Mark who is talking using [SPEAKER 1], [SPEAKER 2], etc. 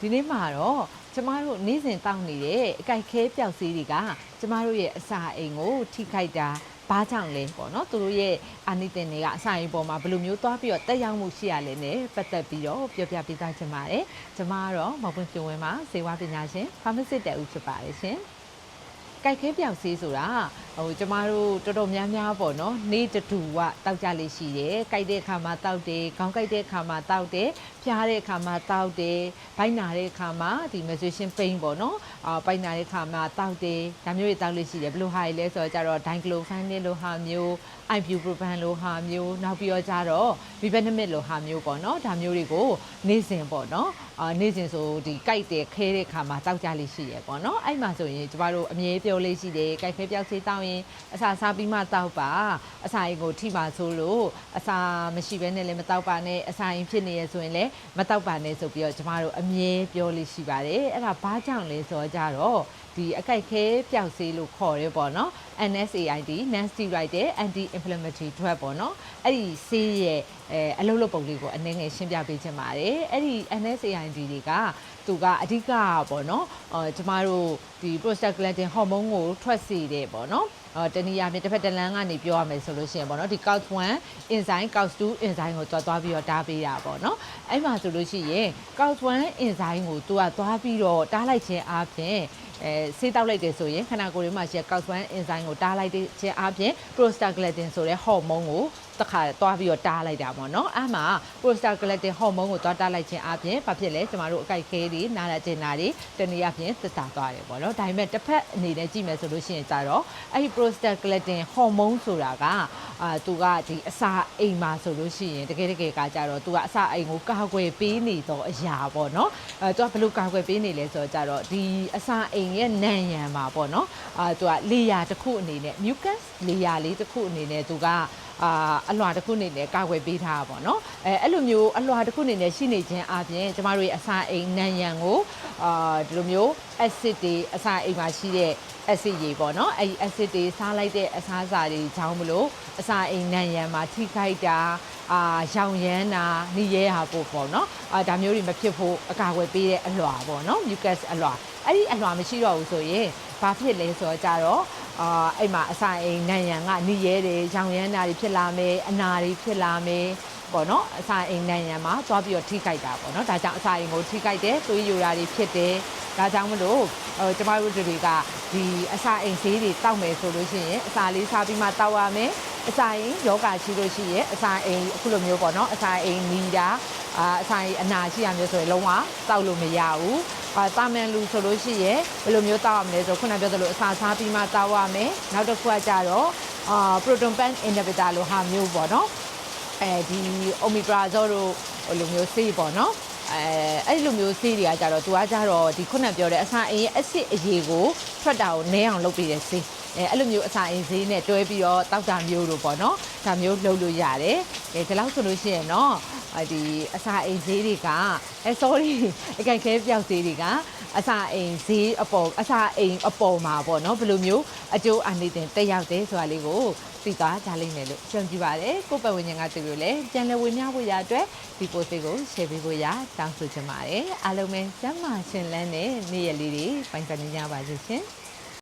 [SPEAKER 1] ဒီနေ့မှာတော့ကျမတို့နေ့စဉ်တောက်နေတဲ့အကြိုက်ခဲပျောက်စီးတွေကကျမတို့ရဲ့အစာအိမ်ကိုထိခိုက်တာဘာကြောင့်လဲပေါ့နော်သူတို့ရဲ့အာနိသင်တွေကအစာအိမ်ပေါ်မှာဘယ်လိုမျိုးသွားပြီးတော့တက်ရောက်မှုရှိရလဲနဲ့ပတ်သက်ပြီးတော့ပြောပြပေးသားချင်ပါတယ်ကျမကတော့မောင်ပွင့်ပြဝင်းမှာဇေဝပညာရှင် pharmacist တက်ဦးဖြစ်ပါတယ်ရှင်ကြိုက်ခဲပြောက်ဆေးဆိုတာဟိုကျမတို့တော်တော်များများပေါ့နော် နေ့တတူကတောက်ကြလေးရှိတယ်။ကြိုက်တဲ့အခါမှာတောက်တယ်၊ခေါင်းကြိုက်တဲ့အခါမှာတောက်တယ်၊ ဖျားတဲ့အခါမှာတောက်တယ်၊ဘိုက်နာတဲ့အခါမှာဒီ menstruation pain ပေါ့နော်။အာဘိုက်နာတဲ့အခါမှာတောက်တယ်။ဒါမျိုးတွေတောက်လေးရှိတယ်။ဘယ်လိုဟာတွေလဲဆိုတော့ကြတော့ diclofenac လို့ဟာမျိုး ibuprofen လို့ဟာမျိုးနောက်ပြီးတော့ကြတော့ vibenamid လို့ဟာမျိုးပေါ့နော်။ဒါမျိုးတွေကိုနေ့စဉ်ပေါ့နော်။အာနေ့စဉ်ဆိုဒီကြိုက်တယ်ခဲတဲ့အခါမှာတောက်ကြလေးရှိရပေါ့နော်။အဲ့မှာဆိုရင်ကျမတို့အမြဲပြောလေးရှိတယ်။ကြိုက်ခဲပြောက်ဆေးတောက်ရင်အစာစားပြီးမှတောက်ပါ။အစာရင်ကိုထိပါဆိုလို့အစာမရှိဘဲနဲ့လည်းမတောက်ပါနဲ့။အစာရင်ဖြစ်နေရဆိုရင်လည်းမတောက်ပါနဲ့ဆိုပြီးတော့ကျမတို့အမြဲပြောလေးရှိပါတယ်။အဲ့ဒါဘာကြောင့်လဲဆိုတော့ကြတော့ဒီအကြိုက်ခဲပျောက်ဆေးလို့ခေါ်ရဲပေါ့နော် NSAID non steroidal anti inflammatory drug ပေါ့နော်အဲ့ဒီဆေးရဲ့အဲအလုပ်လုပ်ပုံလေးကိုအနည်းငယ်ရှင်းပြပေးချင်ပါတယ်အဲ့ဒီ NSAID တွေကသူကအဓိကပေါ့နော်အော်ကျမတို့ဒီ prostaglandin hormone ကိုထွက်စေတယ်ပေါ့နော်အော်တနည်းအားဖြင့်တစ်ဖက်တစ်လမ်းကနေပြောရမယ်ဆိုလို့ရှိရင်ပေါ့နော်ဒီ COX1 enzyme COX2 enzyme ကိုတွားသွားပြီးတော့တားပေးတာပေါ့နော်အဲ့မှာဆိုလို့ရှိရင် COX1 enzyme ကိုသူကသွားပြီးတော့တားလိုက်ခြင်းအားဖြင့်အဲဆေးတောက်လိုက်တယ်ဆိုရင်ခန္ဓာကိုယ်ထဲမှာရှိတဲ့ COX1 enzyme ကိုတားလိုက်ခြင်းအားဖြင့် prostaglandin ဆိုတဲ့ဟော်မုန်းကို တစ်ခါသွားပြီးတော့တားလိုက်တာပေါ့နော်အဲ့မှာ prostaglandin ဟော်မုန်းကိုသွားတားလိုက်ခြင်းအားဖြင့်ဘာဖြစ်လဲကျမတို့အကိုက်ခဲတွေနာလာကျင်တာတွေတနည်းအားဖြင့်သက်သာသွားတယ်ပေါ့နော်ဒါပေမဲ့တစ်ဖက်အနေနဲ့ကြည့်မယ်ဆိုလို့ရှိရင်ကြတော့အဲ့ဒီ prostaglandin ဟော်မုန်းဆိုတာကအာသူကဒီအစာအိမ်မှာဆိုလို့ရှိရင်တကယ်တကယ်ကကြတော့သူကအစာအိမ်ကိုကာကွယ်ပေးနေတော့အရာပေါ့နော်အဲသူကဘယ်လိုကာကွယ်ပေးနေလဲဆိုတော့ကြတော့ဒီအစာအိမ်ရဲ့နံရံမှာပေါ့နော်အာသူကလေယာတစ်ခုအနေနဲ့ mucus လေယာလေးတစ်ခုအနေနဲ့သူက အာအလွှာတစ်ခုအနေနဲ့ကာကွယ်ပေးထားတာပေါ့နော်အဲအဲ့လိုမျိုးအလွှာတစ်ခုအနေနဲ့ရှိနေခြင်းအပြင်ကျမတို့ရဲ့အစာအိမ်နံရံကိုအာဒီလိုမျိုး acid တွေအစာအိမ်မှာရှိတဲ့ acid ရေပေါ့နော်အဲ့ဒီ acid တွေစားလိုက်တဲ့အစားအစာတွေကြောင့်မလို့အစာအိမ်နံရံမှာထိခိုက်တာအာရောင်ရမ်းတာနှီးရဲဟာပို့ပေါ့နော်အာဒါမျိုးတွေမဖြစ်ဖို့အကာအကွယ်ပေးတဲ့အလွှာပေါ့နော် mucus အလွှာအဲ့ဒီအလွှာမရှိတော့ဘူးဆိုရင်ဘာဖြစ်လဲဆိုတော့ကြတော့ အာအဲ့မှာအစာအိမ်နံရံကနှီးရဲတယ်ရောင်ရမ်းတာတွေဖြစ်လာမယ်အနာတွေဖြစ်လာမယ်ပေါ့နော်အစာအိမ်နံရံမှာသွားပြီးတော့ထိခိုက်တာပေါ့နော်ဒါကြောင့်အစာအိမ်ကိုထိခိုက်တယ်သွေးယိုတာတွေဖြစ်တယ်ဒါကြောင့်မလို့ဟိုကျမတို့တွေကဒီအစာအိမ်ဈေးတွေတောက်မယ်ဆိုလို့ရှိရင်အစာလေးစားပြီးမှတောက်ရမယ်အစာအိမ်ယောဂရှိလို့ရှိရင်အစာအိမ်အခုလိုမျိုးပေါ့နော်အစာအိမ်နီးတာအာအစာအိမ်အနာရှိရမျိုးဆိုရင်လုံးဝတောက်လို့မရဘူးအာ တာမန်လူဆိုလို့ရှိရင်ဘယ်လိုမျိုးတောက်ရမလဲဆိုခုနပြောသလိုအစာစားပြီးမှတောက်ရမယ်နောက်တစ်ခုကကြတော့အာ proton pen inhibitor လို့ဟာမျိုးပေါ့နော်အဲဒီ omeprazole တို့ဟိုလိုမျိုးဆေးပေါ့နော်အဲအဲ့လိုမျိုးဆေးတွေကကြတော့သူကကြတော့ဒီခုနပြောတဲ့အစာအိမ်ရဲ့အဆစ်အရေကိုထွက်တာကိုနည်းအောင်လုပ်ပေးတဲ့ဆေး အဲအဲ့လိုမျိုးအစာအိမ်ဈေးနဲ့တွဲပြီးတော့တောက်တာမျိုးတို့ပေါ့နော်ဒါမျိုးလုပ်လို့ရတယ်အဲဒီလောက်ဆိုလို့ရှိရင်တော့ဒီအစာအိမ်ဈေးတွေကအဲ sorry အကြိုက်ခဲပြောက်ဈေးတွေကအစာအိမ်ဈေးအပေါ်အစာအိမ်အပေါ်မှာပေါ့နော်ဘယ်လိုမျိုးအကျိုးအနိသင်တက်ရောက်တယ်ဆိုတာလေးကိုသိသွားကြလိမ့်မယ်လို့ရှင်းပြပါတယ်ကိုပတ်ဝန်းကျင်ကတူလို့လည်းပြန်လည်ဝင်များဖို့ရအတွက်ဒီ post ကို share ပေးဖို့ရတောင်းဆိုချင်ပါတယ်အားလုံးပဲစမ်းမရှင်လန်းတဲ့နေ့ရက်လေးတွေပိုင်ဆိုင်နေကြပါစေရှင်